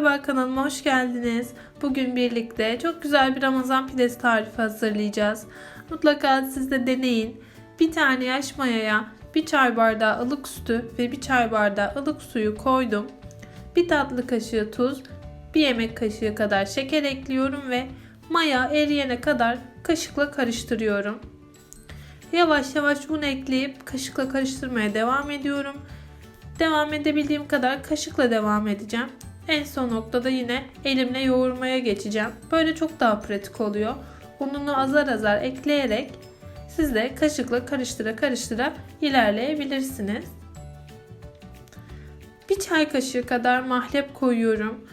Merhaba kanalıma hoş geldiniz. Bugün birlikte çok güzel bir Ramazan pidesi tarifi hazırlayacağız. Mutlaka siz de deneyin. Bir tane yaş mayaya bir çay bardağı ılık sütü ve bir çay bardağı ılık suyu koydum. Bir tatlı kaşığı tuz, bir yemek kaşığı kadar şeker ekliyorum ve maya eriyene kadar kaşıkla karıştırıyorum. Yavaş yavaş un ekleyip kaşıkla karıştırmaya devam ediyorum. Devam edebildiğim kadar kaşıkla devam edeceğim. En son noktada yine elimle yoğurmaya geçeceğim. Böyle çok daha pratik oluyor. Ununu azar azar ekleyerek siz de kaşıkla karıştıra karıştıra ilerleyebilirsiniz. Bir çay kaşığı kadar mahlep koyuyorum.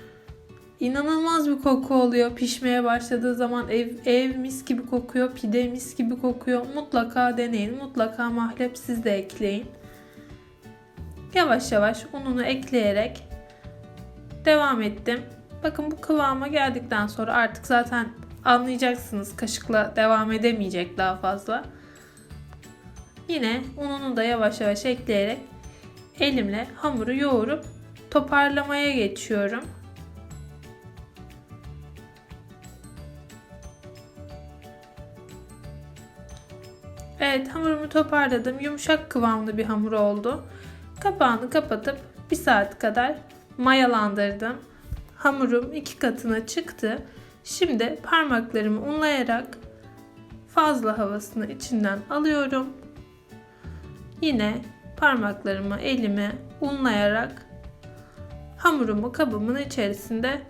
İnanılmaz bir koku oluyor. Pişmeye başladığı zaman ev, ev mis gibi kokuyor, pide mis gibi kokuyor. Mutlaka deneyin. Mutlaka mahlep siz de ekleyin. Yavaş yavaş ununu ekleyerek devam ettim. Bakın bu kıvama geldikten sonra artık zaten anlayacaksınız kaşıkla devam edemeyecek daha fazla. Yine ununu da yavaş yavaş ekleyerek elimle hamuru yoğurup toparlamaya geçiyorum. Evet hamurumu toparladım. Yumuşak kıvamlı bir hamur oldu. Kapağını kapatıp bir saat kadar mayalandırdım. Hamurum iki katına çıktı. Şimdi parmaklarımı unlayarak fazla havasını içinden alıyorum. Yine parmaklarımı elime unlayarak hamurumu kabımın içerisinde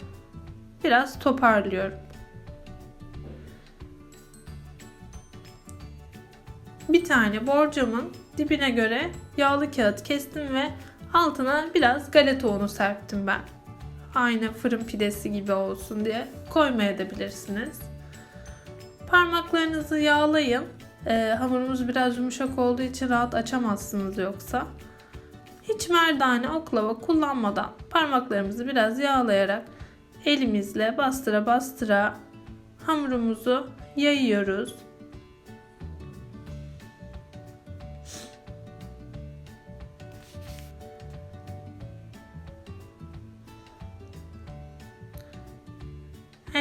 biraz toparlıyorum. Bir tane borcamın dibine göre yağlı kağıt kestim ve altına biraz galeta unu serptim ben. Aynı fırın pidesi gibi olsun diye koymayabilirsiniz. Parmaklarınızı yağlayın. Ee, hamurumuz biraz yumuşak olduğu için rahat açamazsınız yoksa. Hiç merdane, oklava kullanmadan parmaklarımızı biraz yağlayarak elimizle bastıra bastıra hamurumuzu yayıyoruz.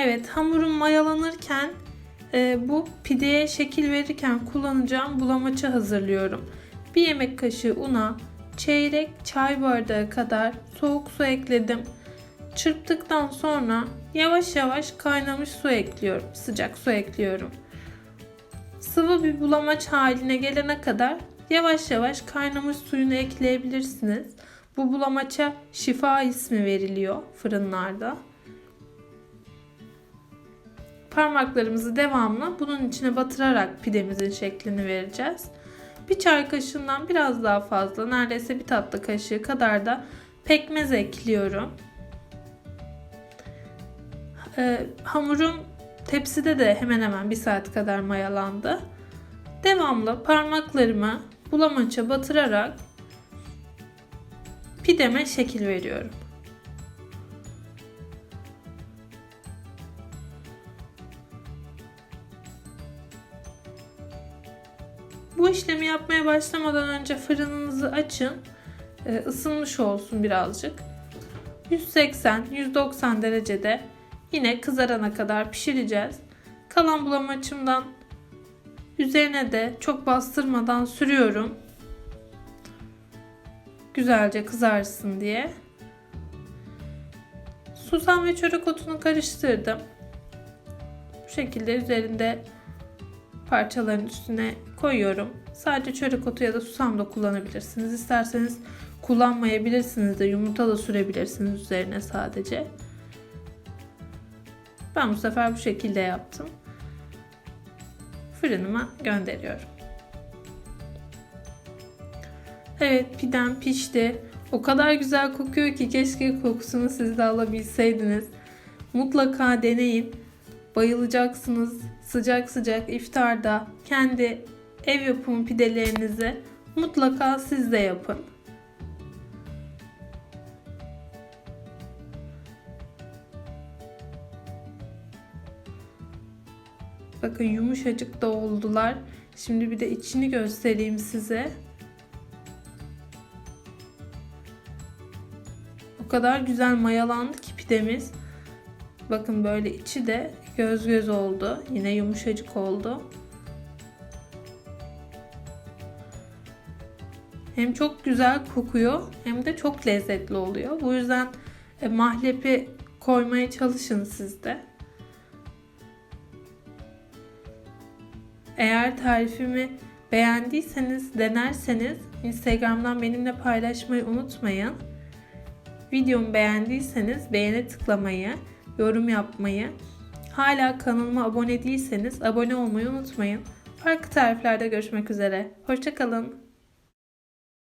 Evet hamurum mayalanırken e, bu pideye şekil verirken kullanacağım bulamaçı hazırlıyorum. Bir yemek kaşığı una, çeyrek çay bardağı kadar soğuk su ekledim. Çırptıktan sonra yavaş yavaş kaynamış su ekliyorum. Sıcak su ekliyorum. Sıvı bir bulamaç haline gelene kadar yavaş yavaş kaynamış suyunu ekleyebilirsiniz. Bu bulamaça şifa ismi veriliyor fırınlarda parmaklarımızı devamlı bunun içine batırarak pidemizin şeklini vereceğiz. Bir çay kaşığından biraz daha fazla neredeyse bir tatlı kaşığı kadar da pekmez ekliyorum. Ee, hamurum tepside de hemen hemen bir saat kadar mayalandı. Devamlı parmaklarımı bulamaça batırarak pideme şekil veriyorum. Bu işlemi yapmaya başlamadan önce fırınınızı açın. Ee, ısınmış olsun birazcık. 180-190 derecede yine kızarana kadar pişireceğiz. Kalan bulamaçımdan üzerine de çok bastırmadan sürüyorum. Güzelce kızarsın diye. Susam ve çörek otunu karıştırdım. Bu şekilde üzerinde parçaların üstüne koyuyorum. Sadece çörek otu ya da susam da kullanabilirsiniz. İsterseniz kullanmayabilirsiniz de yumurta da sürebilirsiniz üzerine sadece. Ben bu sefer bu şekilde yaptım. Fırınıma gönderiyorum. Evet pidem pişti. O kadar güzel kokuyor ki keşke kokusunu siz de alabilseydiniz. Mutlaka deneyin. Bayılacaksınız. Sıcak sıcak iftarda kendi ev yapımı pidelerinizi mutlaka siz de yapın. Bakın yumuşacık da oldular. Şimdi bir de içini göstereyim size. O kadar güzel mayalandı ki pidemiz. Bakın böyle içi de göz göz oldu. Yine yumuşacık oldu. Hem çok güzel kokuyor hem de çok lezzetli oluyor. Bu yüzden e, mahlepi koymaya çalışın siz de. Eğer tarifimi beğendiyseniz, denerseniz Instagram'dan benimle paylaşmayı unutmayın. Videomu beğendiyseniz beğene tıklamayı, yorum yapmayı, hala kanalıma abone değilseniz abone olmayı unutmayın. Farklı tariflerde görüşmek üzere. Hoşçakalın.